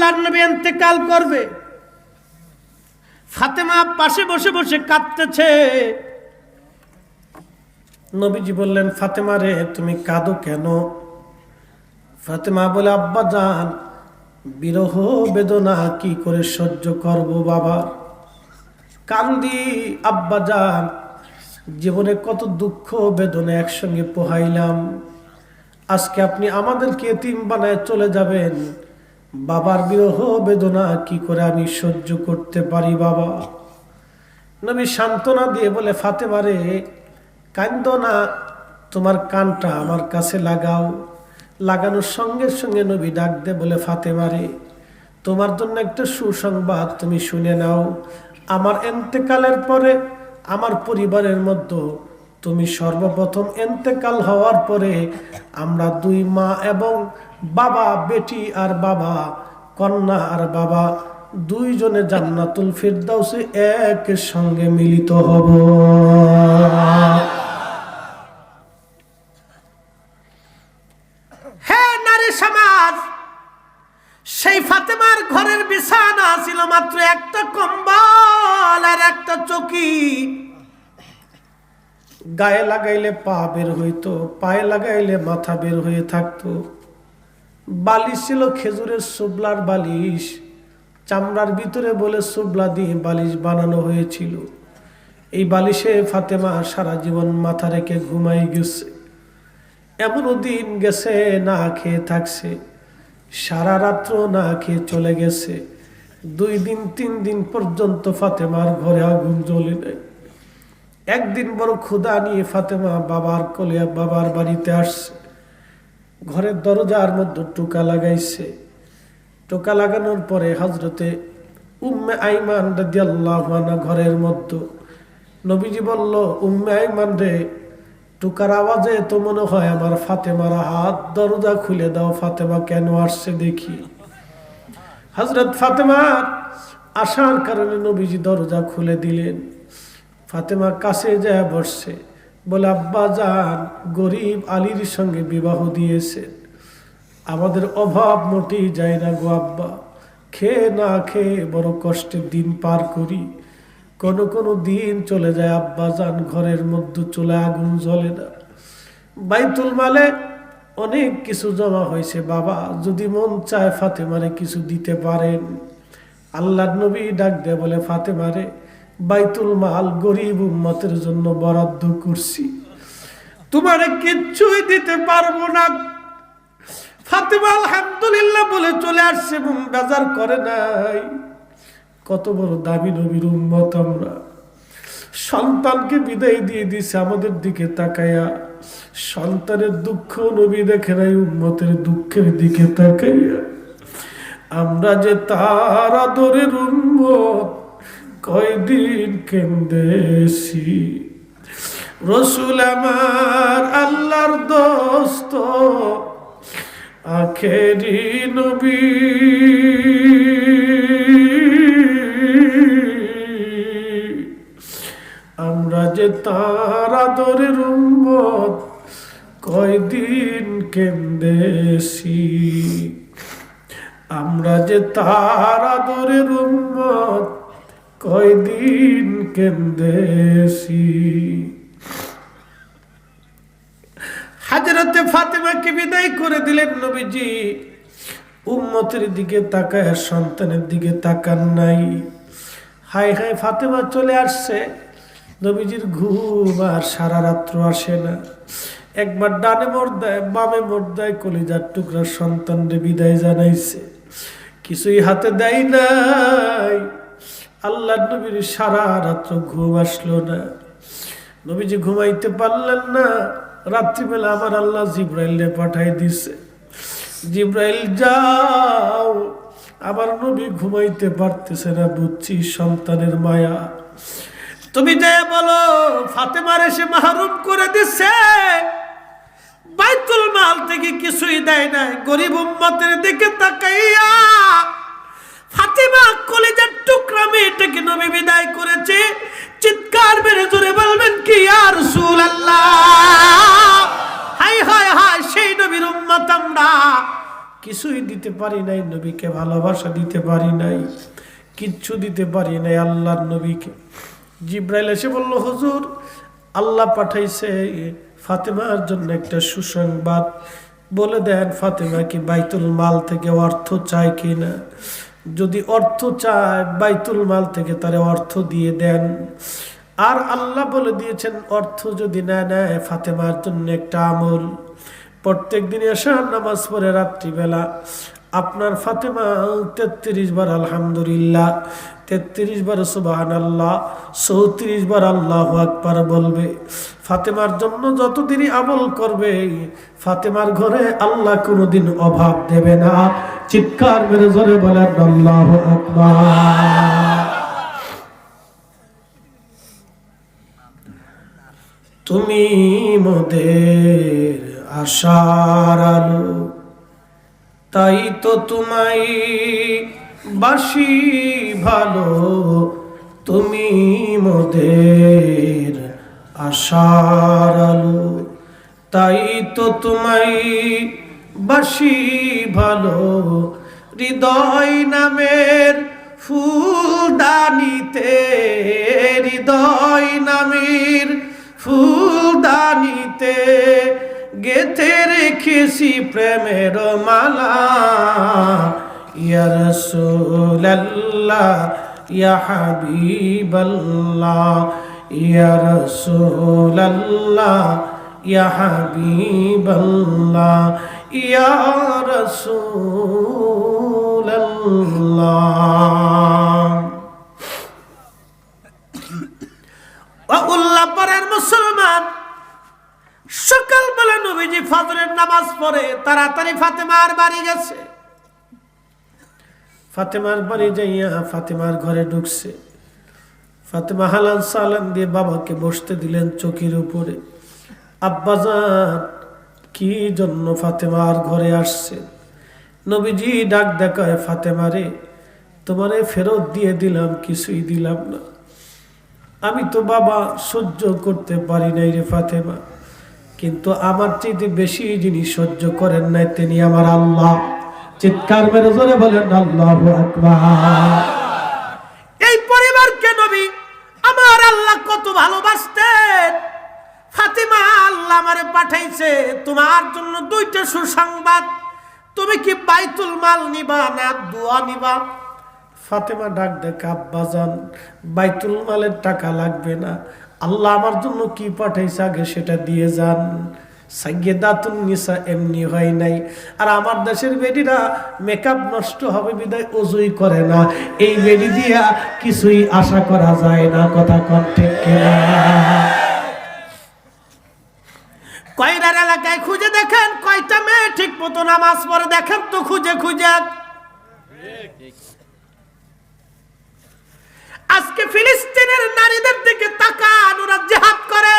আল্লাহর নবী এতেকাল করবে। ফাতেমা পাশে বসে বসে কাঁদতেছে। নবীজি বললেন, ফাতেমা রে, তুমি কাঁদো কেন? ফাতেমা বলে, আব্বা যান বিরহ বেদনা কি করে সহ্য করব বাবা? কান্দি, আব্বা যান জীবনে কত দুঃখ বেদনা একসঙ্গে পোহাইলাম। আজকে আপনি আমাদেরকে এতিম বানায় চলে যাবেন। বাবার বিরহ বেদনা, কি করে আমি সহ্য করতে পারি বাবা? নবী সান্ত্বনা দিয়ে বলে ফাতেমারে কান্দ না, তোমার কানটা আমার কাছে লাগাও। লাগানোর সঙ্গে সঙ্গে নবী ডাক দে বলে ফাতে ফাতেমারে তোমার জন্য একটা সুসংবাদ তুমি শুনে নাও। আমার এন্তেকালের পরে, আমার পরিবারের মধ্যে তুমি সর্বপ্রথম এন্তেকাল হওয়ার পরে, আমরা দুই মা এবং বাবা, বেটি আর বাবা, কন্যা আর বাবা, দুইজনে জান্নাতুল ফিরদাউসে এক সঙ্গে মিলিত হব। হে নারী সমাজ, সেই ফাতেমার ঘরের বিছানা ছিল মাত্র একটা কম্বল আর একটা চকি। গায়ে লাগাইলে পা বের হইতো, পায়ে লাগাইলে মাথা বের হয়ে থাকতো। বালিশ ছিল খেজুরের সুবলার বালিশ। চামড়ার ভিতরে বলে সুবলা দিয়ে বালিশ বানানো হয়েছিল। এই বালিশে ফাতেমা সারা জীবন মাথা রেখে ঘুমাই গেছে। এমনও দিন গেছে, না খেয়ে থাকছে। সারা রাত্র না খেয়ে চলে গেছে। দুই দিন, তিন দিন পর্যন্ত ফাতেমার ঘরে আগুন জ্বলে নেয় একদিন বড় ক্ষুদা নিয়ে ফাতেমা বাবার কোলে, বাবার বাড়িতে আসছে। ঘরের দরজার মধ্যে টোকা লাগাইছে। টোকা লাগানোর পরে হজরতে উম্মে আইমান রাদিয়াল্লাহু আনহা ঘরের মধ্যে নবীজি বলল, উম্মে আইমান রে, টুকার আওয়াজে তো মনে হয় আমার ফাতেমার হাত দরজা খুলে দাও, ফাতেমা কেন আসছে দেখি? হজরত ফাতেমার আসার কারণে নবীজি দরজা খুলে দিলেন। ফাতেমা কাছে যায় বসছে। বলে, আব্বা যান গরিব আলীর সঙ্গে বিবাহ দিয়েছেন আমাদের অভাব মোটেই যায় না গো আব্বা। খেয়ে না খেয়ে বড় কষ্টের দিন পার করি। কোনো কোনো দিন চলে যায় আব্বা যান ঘরের মধ্যে চলে আগুন জ্বলে না। বাইতুল মালে অনেক কিছু জমা হয়েছে বাবা, যদি মন চায় ফাতেমারে কিছু দিতে পারেন। আল্লাহ নবী ডাক দেয় বলে, ফাতেমারে বাইতুল মাল গরিব উম্মতের জন্য বরাদ্দ করছি। তোমারে কিচ্ছুই দিতে পারব না। ফাতেমা আলহামদুলিল্লাহ বলে চলে আসছে এবং বেজার করে নাই। কত বড় দামি নবীর উম্মত আমরা। সন্তানকে বিদায় দিয়ে দিছে আমাদের দিকে তাকাইয়া সন্তানের দুঃখ নবী দেখে নাই, উম্মতের দুঃখের দিকে তাকাইয়া। আমরা যে তার আদরের উম্মত কয়দিন কেন্দেছি? রসুল আমার আল্লাহর দোস্ত, আখেরি নবী। আমরা যে তার আদরের উম্মত, কয়দিন কেন্দেছি? আমরা যে তার আদরের উম্মত কয়দিন কেন্দেছি হাজরতে ফাতেমাকে বিদায় করে দিলেন নবীজি। উম্মতের দিকে তাকায় সন্তানের দিকে তাকান নাই। হাই হাই ফাতেমা চলে আসছে। নবীজির ঘুম আর সারা রাত্র আসে না। একবার ডানে মোর দেয় বামে মোর দেয় কলিজার টুকরা সন্তানরে বিদায় জানাইছে। কিছুই হাতে দেয় নাই। আল্লাহ নবীর সারা রাত্র ঘুম আসলো না। নবীজি ঘুমাইতে পারলেন না। রাত্রিবেলা আমার আল্লাহ জিব্রাইলে পাঠাই দিছে। জিব্রাইল, যাও। আমার নবী ঘুমাইতে পারতেছে না বুঝছি, সন্তানের মায়া। তুমি যে বলো, ফাতেমার এসে মাহরুম করে দিচ্ছে বাইতুল মাল থেকে কিছুই দেয় নাই। গরিব উম্মতের দিকে তাকাইয়া ফাতেমা কলেজের টুকরা মেয়েটাকে নবী বিদায় করেছে। চিৎকার বেড়ে জোরে বলবেন কি আর আল্লাহ হাই হাই হাই, সেই নবীর উম্মত আমরা। কিছুই দিতে পারি নাই, নবীকে ভালোবাসা দিতে পারি নাই, কিচ্ছু দিতে পারি নাই আল্লাহর নবীকে। জিব্রাইল এসে বলল, হুজুর, আল্লাহ পাঠাইছে ফাতেমার জন্য একটা সুসংবাদ। বলে দেন, ফাতেমা কি বাইতুল মাল থেকে অর্থ চায় কি না যদি অর্থ চায় বাইতুল মাল থেকে তারে অর্থ দিয়ে দেন। আর আল্লাহ বলে দিয়েছেন, অর্থ যদি না নেয় ফাতেমার জন্য একটা আমল। প্রত্যেক দিন এসার নামাজ পড়ে রাত্রিবেলা আপনার ফাতেমা তেত্রিশ বার আলহামদুলিল্লাহ, তেত্রিশ বার সুবাহান আল্লাহ চৌত্রিশ বার আল্লাহ আকবার বলবে। ফাতেমার জন্য যতদিনই আমল করবে, ফাতেমার ঘরে আল্লাহ কোনোদিন অভাব দেবে না। চিৎকার মেরে জোরে বলেন, আল্লাহ তুমি মোদের আশার আলো, তাই তো তোমায় বাসি ভালো। তুমি মোদের আশার আলো, তাই তো তোমায় বাসি ভালো, হৃদয় নামের ফুলদানিতে, হৃদয় নামের ফুলদানিতে গেথে রেখেছি প্রেমের মালা। ইয়া রাসূলুল্লাহ, ইয়া হাবিবাল্লাহ, ইয়া রাসূলুল্লাহ, ইয়া হাবিবাল্লাহ। ইয়া রাসূলুল্লাহ। উল্লাহ পরের মুসলমান সকাল বেলা নবীজি ফজরের নামাজ পড়ে, তাড়াতাড়ি ফাতেমার বাড়ি গেছে। ফাতেমার বাড়ি যাইয়া ফাতেমার ঘরে ঢুকছে। ফাতেমা হালান সালান দিয়ে বাবাকে বসতে দিলেন চকির উপরে। আব্বাজান কি জন্য ফাতেমার ঘরে আসছে? নবীজি ডাক দেখায় ফাতেমারে তোমারে ফেরত দিয়ে দিলাম, কিছুই দিলাম না। আমি তো বাবা সহ্য করতে পারি নাই রে ফাতেমা, কিন্তু আমার চাইতে বেশি যিনি সহ্য করেন নাই তিনি আমার আল্লাহ। চিৎকার মেরে জোরে বলেন, আল্লাহ এই তোমার জন্য দুইটা সুসংবাদ। তুমি কি বাইতুল মাল নিবা না দোয়া নিবা? ফাতেমা ডাক দেখে আব্বা যান বাইতুল মালের টাকা লাগবে না। আল্লাহ আমার জন্য কি পাঠাইছে আগে সেটা দিয়ে যান। সাইয়েদাতুন নিসা এমনি হয় নাই। আর আমার দেশের বেডিরা মেকআপ নষ্ট হবে, বিদায় অজুই করে না। এই বেডি দিয়া কিছুই আশা করা যায় না, কথা কন ঠিক কয়রার এলাকায় খুঁজে দেখেন, কয়টা মেয়ে ঠিক মতো নামাজ পড়ে দেখেন তো খুঁজে খুঁজে। আজকে ফিলিস্তিনের নারীদের দিকে তাকান, ওরা জেহাদ করে।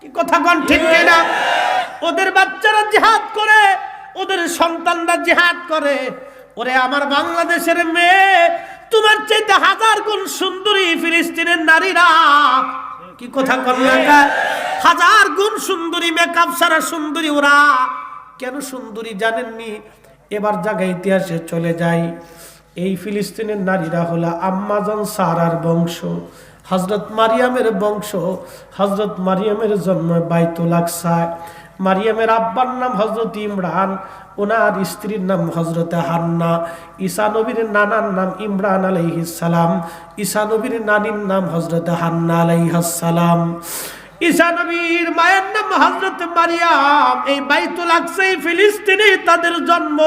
কি কথা কন, ঠিক না? ওদের বাচ্চারা জেহাদ করে, ওদের সন্তানরা জেহাদ করে। ওরে, আমার বাংলাদেশের মেয়ে, তোমার চাইতে হাজার গুণ সুন্দরী ফিলিস্তিনের নারীরা। কি কথা কন্যাটা হাজার গুণ সুন্দরী মেকআপ সারা সুন্দরী ওরা। কেন সুন্দরী জানেননি? এবার জায়গা ইতিহাসে চলে যায় এই ফিলিস্তিনের নারীরা হলো আম্মাজন সারার বংশ হজরত মারিয়ামের বংশ হজরত মারিয়ামের জন্ম বাইতুল আকসায় মারিয়ামের আব্বার নাম হজরত ইমরান ওনার স্ত্রীর নাম হজরত হান্না, ঈসা নবীর নানার নাম ইমরান আলাইহিসালাম ঈসা নবীর নানির নাম হজরত হান্না আলাইহাসালাম ঈসা নবীর মায়ের নাম হজরত মারিয়াম। এই বাইতুল আকসাই ফিলিস্তিনে তাদের জন্ম।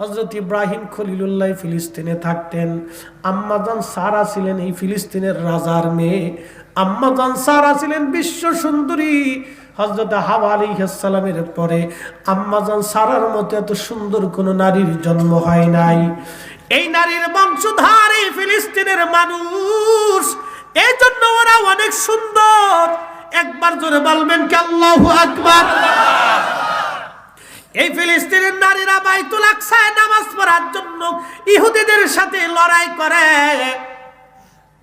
হজরত ইব্রাহিম খলিলুল্লাহ ফিলিস্তিনে থাকতেন। আম্মাজান সারা ছিলেন এই ফিলিস্তিনের রাজার মেয়ে। আম্মাজান সারা ছিলেন বিশ্ব সুন্দরী। হজরত হাওয়া আলী সালামের পরে আম্মাজান সারার মতো এত সুন্দর কোন নারীর জন্ম হয় নাই। এই নারীর বংশধার ফিলিস্তিনের মানুষ এই জন্য ওরা অনেক সুন্দর। একবার জোরে বলবেন আল্লাহ আকবার। এই ফিলিস্তিনের নারীরা বাইতুল আকসায় নামাজ পড়ার জন্য ইহুদিদের সাথে লড়াই করে।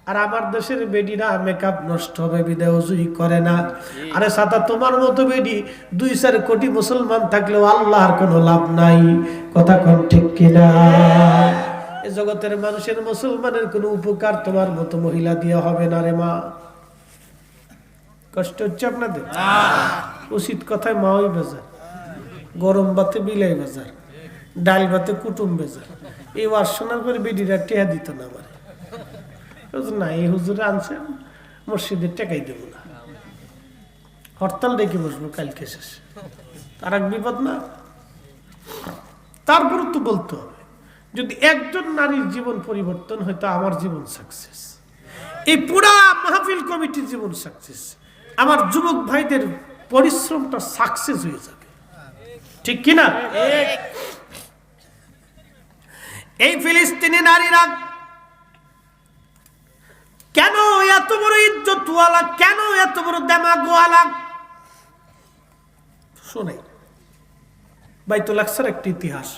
আর আমার দেশের বেডিরা মেকআপ নষ্ট হবে বিদায় অজুই করে না। আরে সাতা, তোমার মতো বেডি দুই চার কোটি মুসলমান থাকলেও আল্লাহর কোনো লাভ নাই। কথা কম ঠিক কিনা? এ জগতের মানুষের মুসলমানের কোনো উপকার তোমার মতো মহিলা দিয়ে হবে না রে মা। কষ্ট হচ্ছে আপনাদের? উচিত কথায় মাওই বাজার, গরম ভাতে বিলাই বাজার, ডাল ভাতে কুটুম বাজার। এই ওয়াজ শোনার পরে বেডিরা টেহা দিত না আমার। না এই হুজুরে আনছেন মসজিদে টেকাই দেবো না। হরতাল ডেকে বসবো কালকে শেষ। তার এক বিপদ না। তারপরে তো বলতে হবে যদি একজন নারীর জীবন পরিবর্তন হয় তো আমার জীবন সাকসেস এই পুরা মাহফিল কমিটির জীবন সাকসেস আমার যুবক ভাইদের পরিশ্রমটা সাকসেস হয়ে যাবে। ঠিক কিনা? এই ফিলিস্তিনি নারীরা কেন এত বড় ইজ্জতওয়ালা? কেন এত বড় দেমাগওয়ালা? শুনে, বাইতুল আকসার একটি ইতিহাস।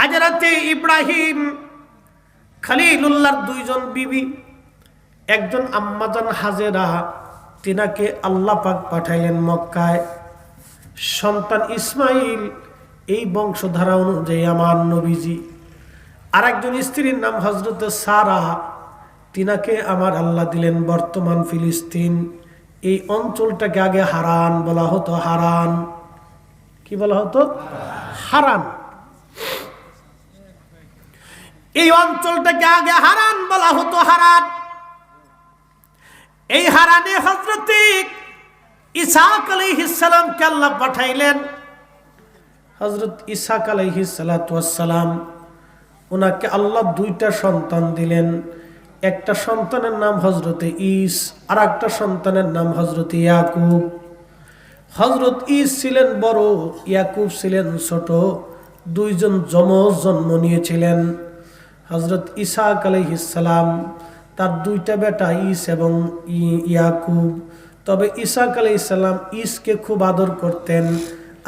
হাজারাতে ইব্রাহিম খালিলুল্লাহর দুইজন বিবি, একজন আম্মাজান হাজেরা, তিনাকে আল্লাহ পাক পাঠাইলেন মক্কায়। সন্তান ইসমাইল এই বংশধারা অনুযায়ী আমার নবীজি। আর একজন স্ত্রীর নাম হজরত সারা তিনাকে আমার আল্লাহ দিলেন বর্তমান ফিলিস্তিন। এই অঞ্চলটাকে আগে হারান বলা হতো, হারান। কি বলা হতো? হারান। এই অঞ্চলটাকে আগে হারান বলা হতো, হারান। এই হারানে হজরত ইসাক আলাইহিসালামকে আল্লাহ পাঠাইলেন। হজরত ইসাক আলাইহিসালাম ওনাকে আল্লাহ দুইটা সন্তান দিলেন। একটা সন্তানের নাম হজরতে ইস আর একটা সন্তানের নাম হজরত ইয়াকুব। হজরত ইস ছিলেন বড়, ইয়াকুব ছিলেন ছোট, দুইজন যমজ জন্ম নিয়েছিলেন। হজরত ইসাক আলহিসাম তার দুইটা বেটা ইস এবং ইয়াকুব। তবে ইসাক আলাইসাল্লাম ইসকে খুব আদর করতেন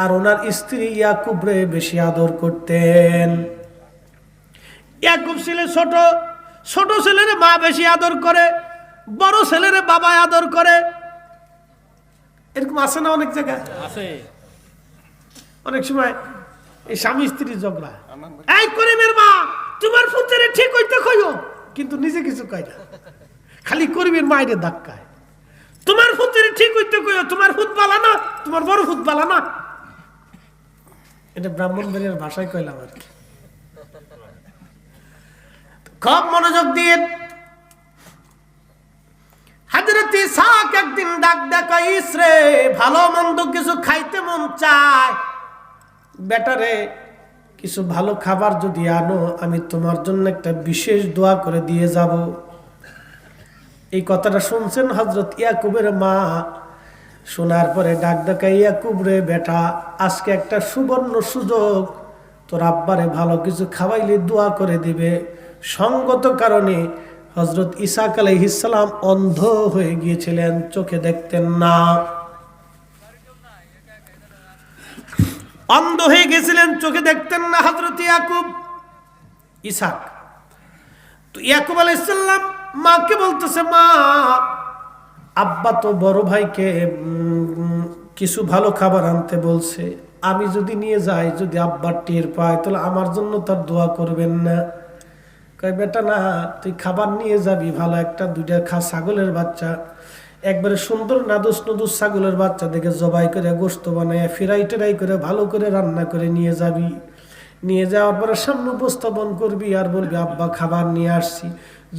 আর ওনার স্ত্রী ইয়াকুবরে বেশি আদর করতেন। ইয়াকুব ছেলে ছোট ছোট ছেলের মা বেশি আদর করে বড় ছেলের বাবা আদর করে। এরকম আছে না অনেক জায়গায়? আছে। অনেক সময় এই স্বামী স্ত্রী ঝগড়া। এই করিমের মা তোমার পুত্রে ঠিক হইতে কইও কিন্তু নিজে কিছু কয় না। খালি করিমের মায়ের ধাক্কায়। তোমার পুত্রে ঠিক হইতে কইও তোমার ফুট বালা না তোমার বড় ফুট বালা না। এটা ব্রাহ্মণ বাড়ির ভাষায় কইলাম আর কি। খুব মনোযোগ দিয়ে হাজরত ইসাক একদিন ডাক ডাকা ইসরে ভালো মন্দ কিছু খাইতে মন চায়? বেটারে, কিছু ভালো খাবার যদি আনো, আমি তোমার জন্য একটা বিশেষ দোয়া করে দিয়ে যাব। এই কথাটা শুনছেন হজরত ইয়াকুবের মা। শোনার পরে ডাক ডাকা ইয়াকুব রে বেটা, আজকে একটা সুবর্ণ সুযোগ। তোর আব্বারে ভালো কিছু খাওয়াইলে দোয়া করে দিবে। সঙ্গত কারণে হজরত ইসাক আলাইহিসালাম অন্ধ হয়ে গিয়েছিলেন, চোখে দেখতেন না। অন্ধ হয়ে গেছিলেন চোখে দেখতেন না হজরত ইয়াকুব। ইসাক। তো ইয়াকুব আলাইসাল্লাম মাকে বলতেছে, মা, আব্বা তো বড় ভাইকে কিছু ভালো খাবার আনতে বলছে। আমি যদি নিয়ে যাই, যদি আব্বার টের পায়, তাহলে আমার জন্য তার দোয়া করবেন না। কয়, বেটা না, তুই খাবার নিয়ে যাবি, ভালো একটা দুইটা খা ছাগলের বাচ্চা। একবারে সুন্দর নাদুস নদুস ছাগলের বাচ্চা দেখে জবাই করে গোস্ত বানায় ফিরাই টেরাই করে ভালো করে রান্না করে নিয়ে যাবি। নিয়ে যাওয়ার পরে সামনে উপস্থাপন করবি আর বলবি, আব্বা, খাবার নিয়ে আসছি।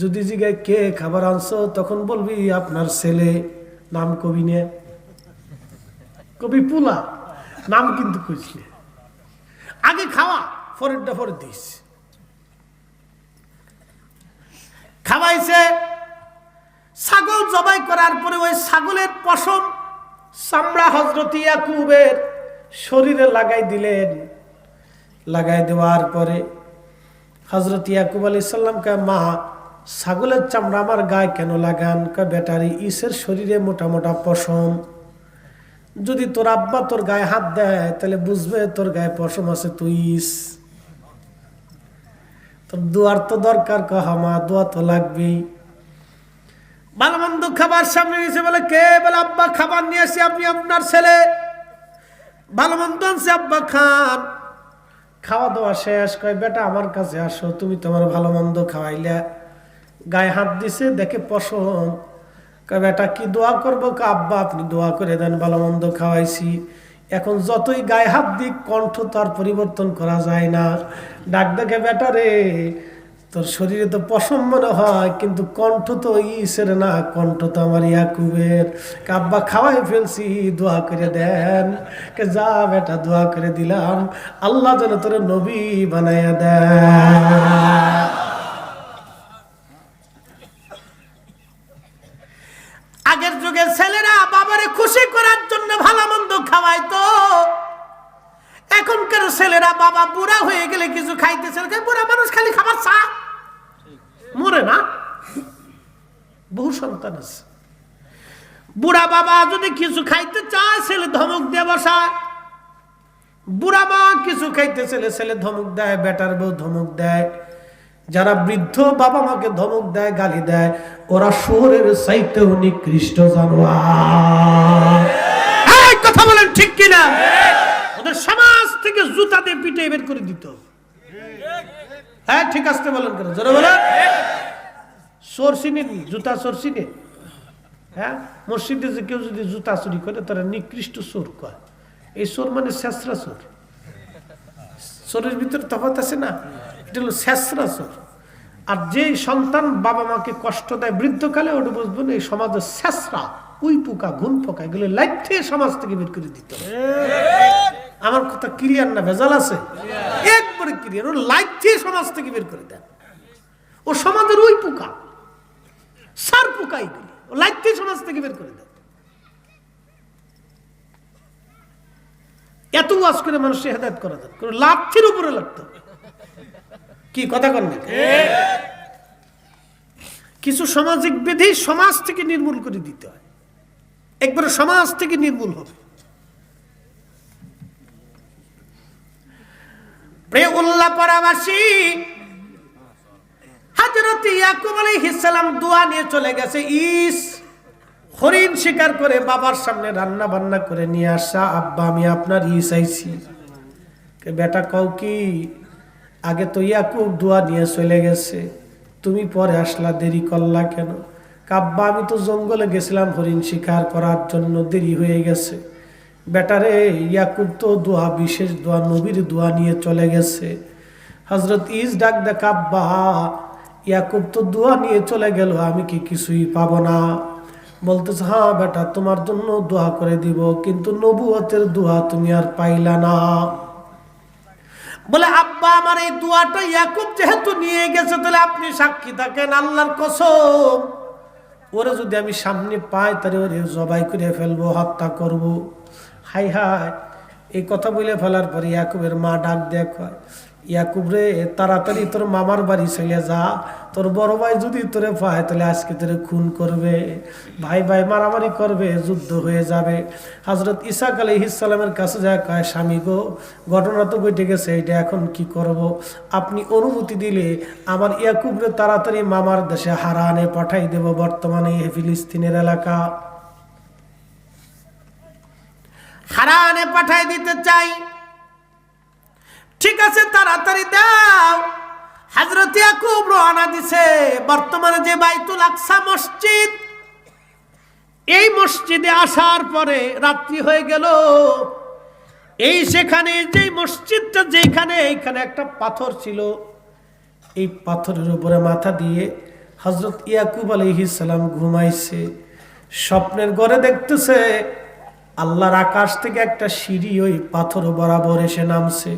যদি জিগায় কে খাবার আনছো, তখন বলবি, আপনার ছেলে। নাম কবি নে। কবি পুলা। নাম কিন্তু খুঁজলে আগে খাওয়া, পরেরটা পরে দিস। খাওয়াইছে। ছাগল জবাই করার পরে ওই ছাগলের পশম চামড়া হজরত ইয়াকুবের শরীরে লাগাই দিলেন। লাগাই দেওয়ার পরে হজরত ইয়াকুব আলী সাল্লামকে মা, ছাগলের চামড়া আমার গায়ে কেন লাগান? কয় ব্যাটারি ইসের শরীরে মোটা মোটা পশম। যদি তোর আব্বা তোর গায়ে হাত দেয়, তাহলে বুঝবে তোর গায়ে পশম আছে তুই ইস। দোয়ার তো দরকার কহা মা দোয়া তো লাগবেই। ভালো মন্দ খাবার সামনে নিয়েছে বলে কে? বলে, আব্বা, খাবার নিয়ে আসি আপনি আপনার ছেলে। ভালো মন্দ আনছে, আব্বা, খান। খাওয়া দাওয়া শেষ, কয়, বেটা, আমার কাছে আসো, তুমি তোমার ভালো মন্দ খাওয়াইলে। গায়ে হাত দিছে, দেখে পশম। কয়, বেটা, কি দোয়া করব? আব্বা, আপনি দোয়া করে দেন, ভালো মন্দ খাওয়াইছি। এখন যতই গায়ে হাত দিক, কণ্ঠ তো আর পরিবর্তন করা যায় না। ডাক ডাকে বেটা রে, তোর শরীরে তো পশম মনে হয়, কিন্তু কণ্ঠ তো ইসের না, কণ্ঠ তো আমার ইয়াকুবের। কাব্বা খাওয়াই ফেলছি, দোয়া করে দেন। কে যা বেটা, দোয়া করে দিলাম, আল্লাহ যেন তোর নবী বানাইয়া দেন। আগের যুগের ছেলেরা বাবারে খুশি করার জন্য ভালো মন্দ খাওয়াইতো এখনকার ছেলেরা বাবা বুড়া হয়ে গেলে কিছু খাইতেছে বুড়া মানুষ খালি খাবার চা। মরে না। বহু সন্তান আছে। বুড়া বাবা যদি কিছু খাইতে চায়, ছেলে ধমক দিয়ে বসায়। বুড়া মা কিছু খাইতে ছেলে ছেলে ধমক দেয়, বেটার বউ ধমক দেয়। যারা বৃদ্ধ বাবা মাকে ধমক দেয়, গালি দেয়, ওরা শহরের চাইতেও নিকৃষ্ট জানোয়ার। কিনা? ওদের সমাজ থেকে জুতা দিয়ে পিটে বের করে দিত। হ্যাঁ ঠিক আসতে বলেন কেন? জোরে বলেন। জুতা হ্যাঁ মসজিদে যে কেউ যদি জুতা চুরি করে, তারা নিকৃষ্ট চোর কয়। এই চোর মানে শেষরা চোর। চোরের ভিতরে তফাত আছে না? এটা হলো শেষরা চোর। আর যে সন্তান বাবা মাকে কষ্ট দেয় বৃদ্ধকালে, ওটা বুঝবেন এই সমাজের শেষরা। উই পোকা, ঘুম পোকা, এগুলো থেকে সমাজ থেকে বের করে দিতে হবে। আমার কথা ক্লিয়ার না, ভেজাল আছে? একবারে ক্লিয়ার ও থেকে সমাজ থেকে বের করে দেন ও সমাজের ওই পোকা, সার পোকা এগুলি, ও সমাজ থেকে বের করে দেন এত ওয়াজ করে মানুষের হেদায়ত করা দেন কোনো লাথির উপরে লাগতো কি কথা কন না? কিছু সামাজিক বিধি সমাজ থেকে নির্মূল করে দিতে হয়। একবারে সমাজ থেকে নির্মূল হবে। প্রিয় হাজরত ইয়াকুব আলাইহিস সালাম দোয়া নিয়ে চলে গেছে, ইস, হরিণ শিকার করে বাবার সামনে রান্না বান্না করে নিয়ে আসা, আব্বা, আমি আপনার ই চাইছি বেটা কও কি, আগে তো ইয়াকুব দোয়া নিয়ে চলে গেছে, তুমি পরে আসলা, দেরি করলা কেন? কাব্বা আমি তো জঙ্গলে গেছিলাম হরিণ শিকার করার জন্য দেরি হয়ে গেছে। বেটারে, ইয়াকুব তো দোয়া, বিশেষ দোয়া, নবীর দোয়া নিয়ে চলে গেছে। হজরত ইস ডাক দে কাব্বা, ইয়াকুব তো দোয়া নিয়ে চলে গেল, আমি কি কিছুই পাব না। বলতেছে হ্যাঁ বেটা, তোমার জন্য দোয়া করে দিব, কিন্তু নবুয়তের দোয়া তুমি আর পাইলা না। বলে, আব্বা, আমার এই দোয়াটা ইয়াকুব যেহেতু নিয়ে গেছে, তাহলে আপনি সাক্ষী থাকেন আল্লাহর কসম। ওরে যদি আমি সামনে পাই, তাহলে ওরে জবাই করে ফেলব, হত্যা করব। হাই হাই, এই কথা বলে ফেলার পরে ইয়াকুবের মা ডাক দেখ ইয়াকুব রে তাড়াতাড়ি তোর মামার বাড়ি চলে যা। তোর বড় ভাই যদি তোরে পায়, তাহলে আজকে তোরে খুন করবে। ভাই ভাই মারামারি করবে, যুদ্ধ হয়ে যাবে। হজরত ইসাক আলী ইসালামের কাছে যায়, কয়, স্বামী গো, ঘটনা তো ঘটে গেছে, এটা এখন কি করব? আপনি অনুমতি দিলে আমার ইয়াকুবরে তাড়াতাড়ি মামার দেশে হারানে পাঠাই দেব বর্তমানে ফিলিস্তিনের এলাকা। হারানে পাঠাই দিতে চাই ঠিক আছে, তাড়াতাড়ি দাও। হাজরত ইয়াকুব রওনা দিছে। বর্তমানে যে বাইতুল আকসা মসজিদ, এই মসজিদে আসার পরে রাত্রি হয়ে গেল। এই সেখানে যে মসজিদটা যেখানে এইখানে একটা পাথর ছিল। এই পাথরের উপরে মাথা দিয়ে হজরত ইয়াকুব আলহিসাল্লাম ঘুমাইছে। স্বপ্নের ঘরে দেখতেছে, আল্লাহর আকাশ থেকে একটা সিঁড়ি ওই পাথর বরাবর এসে নামছে।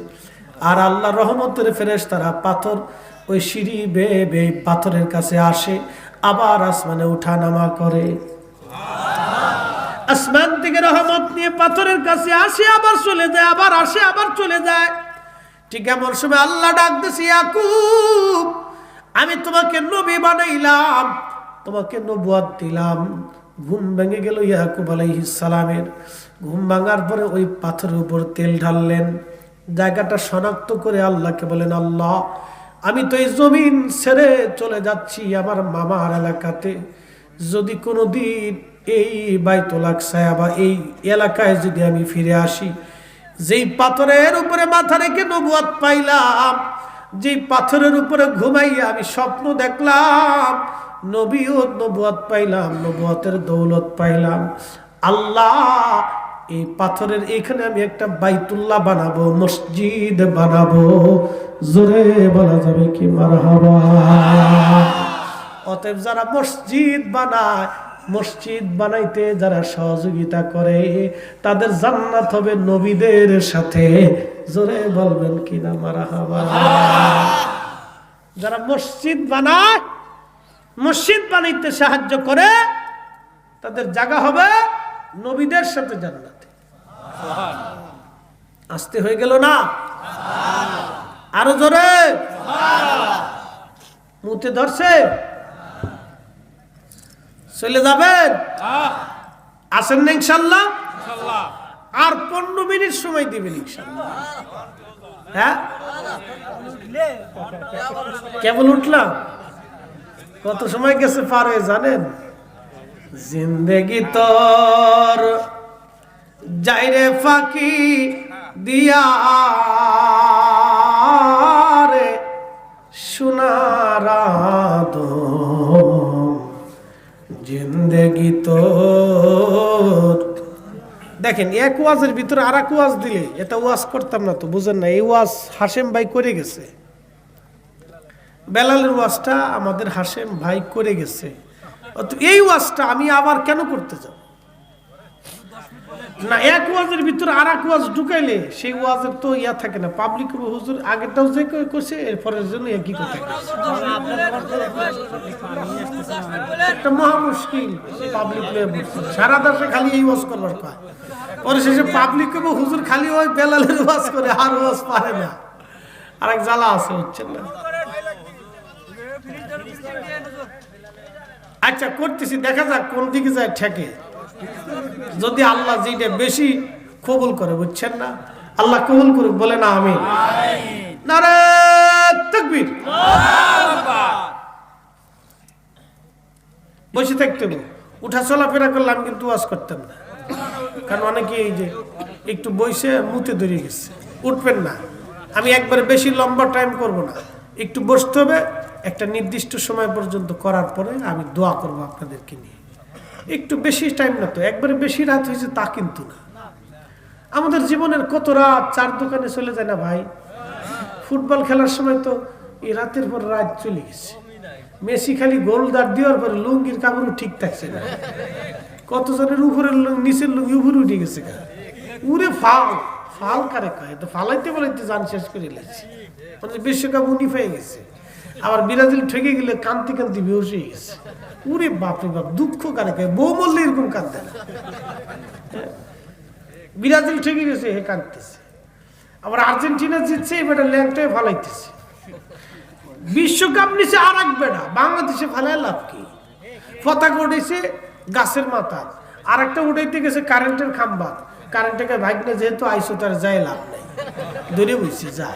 আর আল্লাহ রহমতের ফেরেস তারা পাথর ওই সিঁড়ি বেয়ে বেয়ে পাথরের কাছে আসে, আবার আসমানে উঠা নামা করে। আসমান থেকে রহমত নিয়ে পাথরের কাছে আসে, আবার চলে যায়, আবার আসে, আবার চলে যায়। ঠিক এমন সময় আল্লাহ ডাক দিছে, ইয়াকুব, আমি তোমাকে নবী বানাইলাম, তোমাকে নবুয়াত দিলাম। ঘুম ভেঙে গেল ইয়াকুব আলাইহিস সালামের। ঘুম ভাঙার পরে ওই পাথরের উপর তেল ঢাললেন। জায়গাটা শনাক্ত করে আল্লাহকে বলেন, আল্লাহ, আমি তো এই জমিন ছেড়ে চলে যাচ্ছি আমার মামার এলাকাতে। যদি কোনো দিন এই বাইতলাক সায়া বা এই এলাকায় যদি আমি ফিরে আসি, যেই পাথরের উপরে মাথা রেখে নবুয়াত পাইলাম, যেই পাথরের উপরে ঘুমাইয়া আমি স্বপ্ন দেখলাম, নবীও নবুয়াত পাইলাম, নবুয়াতের দৌলত পাইলাম। আল্লাহ এই পাথরের এখানে আমি একটা বাইতুল্লাহ বানাবো, মসজিদ বানাবো। জোরে বলা যাবে কি মারহাবা? অতএব যারা মসজিদ বানায়, মসজিদ বানাইতে যারা সহযোগিতা করে, তাদের জান্নাত হবে নবীদের সাথে। জোরে বলবেন কিনা মারহাবা? যারা মসজিদ বানায়, মসজিদ বানাইতে সাহায্য করে, তাদের জায়গা হবে নবীদের সাথে জান্নাতে। আসতে হয়ে গেল না? আরও জোরে। মুতে ধরছে। চলে যাবেন? আসেন না ইনশাল্লাহ? আর পনেরো মিনিট সময় দিবেন ইনশাল্লাহ। হ্যাঁ? কেবল উঠলাম? কত সময় গেছে পারে জানেন? জিন্দেগি তোর। যাইরে ফাঁকি দিয়া রে সোনারাদ জিন্দেগি তোর। দেখেন, এক ওয়াজের ভিতরে আর এক ওয়াজ দিলে, এটা ওয়াজ করতাম না তো, বুঝেন না, এই ওয়াজ হাসেম ভাই করে গেছে। বেলালের ওয়াজটা আমাদের হাসেম ভাই করে গেছে। এই ওয়াজটা আমি আবার কেন করতে যাব? না, এক ওয়াজের ভিতরে আর এক ওয়াজ ঢুকাইলে সেই ওয়াজের তো ইয়া থাকে না পাবলিক হুজুর আগেরটাও যে করছে, এরপরের জন্য একই কথা একটা মহা মুশকিল পাবলিক সারা দেশে খালি এই ওয়াজ করবার পায় পরে শেষে পাবলিক হুজুর খালি ওই বেলালের ওয়াজ করে, আর ওয়াজ পারে না। আরেক জ্বালা আছে হচ্ছে না? আচ্ছা করতেছি, দেখা যাক কোন দিকে যায় ঠেকে। যদি আল্লাহ যেটা বেশি কবুল করে, বুঝছেন না? আল্লাহ কবুল করুক বলে না আমি বসে থাকতে। উঠা চলাফেরা করলাম কিন্তু ওয়াজ করতাম না। কারণ অনেকে এই যে একটু বসে মুতে ধরে গেছে। উঠবেন না। আমি একবারে বেশি লম্বা টাইম করব না। একটু বসতে হবে। একটা নির্দিষ্ট সময় পর্যন্ত করার পরে আমি দোয়া করব আপনাদেরকে নিয়ে। একটু বেশি টাইম না তো, একবারে বেশি রাত হয়েছে তা কিন্তু না। আমাদের জীবনের কত রাত, চার দোকানে চলে যায় না ভাই? ফুটবল খেলার সময় তো এই রাতের পর রাত চলে গেছে। মেসি খালি গোল দাঁড় দেওয়ার পরে লুঙ্গির কাপড়ও ঠিক থাকছে না। কতজনের উপরের লুঙ্গি, নিচের লুঙ্গি উপরে উঠে গেছে উড়ে উরে ফাল কারে। কয় তো ফালাইতে বলাইতে জান শেষ করে লেছে মানে বিশ্বকাপ উনি পেয়ে গেছে। আবার ব্রাজিল ঠেকে গেলে কান্তি কান্তি বেহস হয়ে গেছে। উরে বাপরে বাপ, দুঃখ কারে কয় বউ বললে এরকম কান্দে না। হ্যাঁ? ব্রাজিল ঠেকে গেছে, হে কাঁদতেছে। আবার আর্জেন্টিনা জিতছে, এবার ল্যাংটায় ফালাইতেছে। বিশ্বকাপ নিচে আর এক বেড়া বাংলাদেশে ফালায় লাভ কি? পতাকা উঠেছে গাছের মাথা আর একটা উঠাইতে গেছে কারেন্টের খাম্বা কারেন্টটাকে ভাগনে যেহেতু আইসো, তার যায় লাভ নেই। ধরে বুঝছি যা।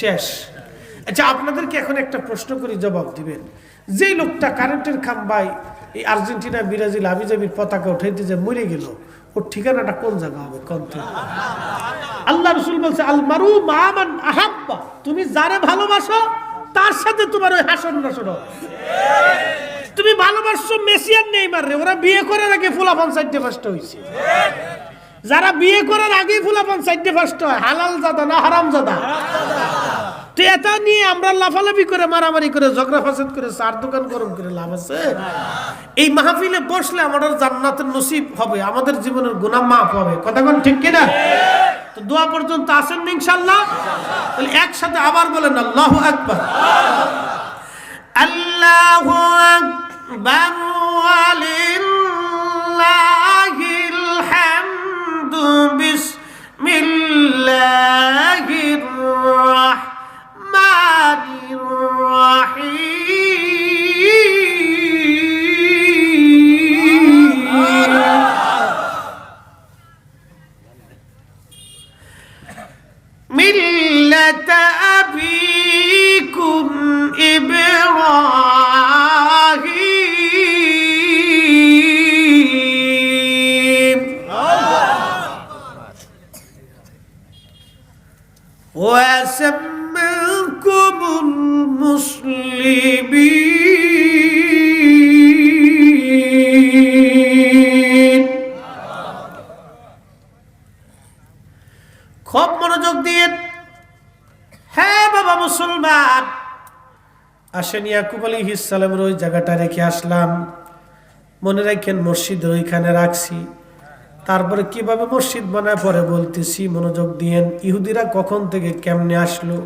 শেষ। আচ্ছা আপনাদেরকে এখন একটা প্রশ্ন করি, জবাব দিবেন। যেই লোকটা কারেন্টের খাম্বায় এই আর্জেন্টিনা, ব্রাজিল আবিজাবির পতাকা উঠাইতে যে মরে গেল, ওর ঠিকানাটা কোন জায়গা হবে? কোন আল্লাহ রসুল বলছে, আলমারু মামান আহাব্বা। তুমি যারে ভালোবাসো, তার সাথে তোমার ওই হাসন নাসন হবে। তুমি ভালোবাসছো মেসি আর নেইমার রে, ওরা বিয়ে করার আগে ফুলাফান সাইডে ফার্স্ট হয়েছে যারা বিয়ে করার আগেই ফুলাফান সাইডে ফার্স্ট হয়, হালাল জাদা না হারাম জাদা? তো এটা নিয়ে আমরা লাফালাফি করে, মারামারি করে, ঝগড়া ফাসাদ করে চার দোকান গরম করে লাভ আছে? এই মাহফিলে বসলে আমাদের জান্নাতের নসিব হবে, আমাদের জীবনের গুনাহ মাফ হবে। কথা কোন ঠিক কিনা? তো দোয়া পর্যন্ত আসেন ইনশাল্লাহ তাহলে একসাথে আবার বলেন, আল্লাহু আকবার। আল্লাহু আকবার। بل ولله الحمد. بسم الله الرحمن الرحيم. ইয়াকুব ওই জায়গাটা রেখে আসলাম। মনে রাখেন মসজিদের ওইখানে রাখছি। তারপরে কীভাবে মসজিদ বানায় পরে বলতেছি, মনোযোগ দিয়েন, ইহুদিরা কখন থেকে কেমনে আসলো?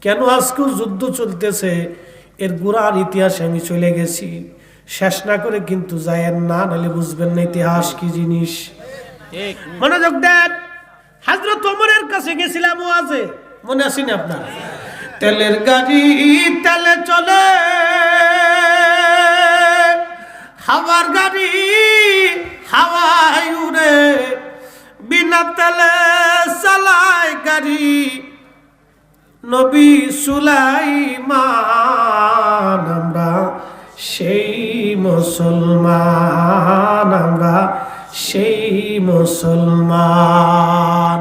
কেন আজকেও যুদ্ধ চলতেছে? এর গুড়ার ইতিহাসে আমি চলে গেছি। শেষ না করে কিন্তু যায়েন না, নাহলে বুঝবেন না ইতিহাস কি জিনিস। মনোযোগ দেন। হাজরত কাছে গেছিলাম ও আছে মনে আসেনি আপনার? তেলের গাড়ি, তেলে চলে। হাওয়ার গাড়ি, হাওয়ায় উড়ে। বিনা তেলে চালায় গাড়ি। নবী সুলাইমান, আমরা সেই মুসলমান, আমরা সেই মুসলমান।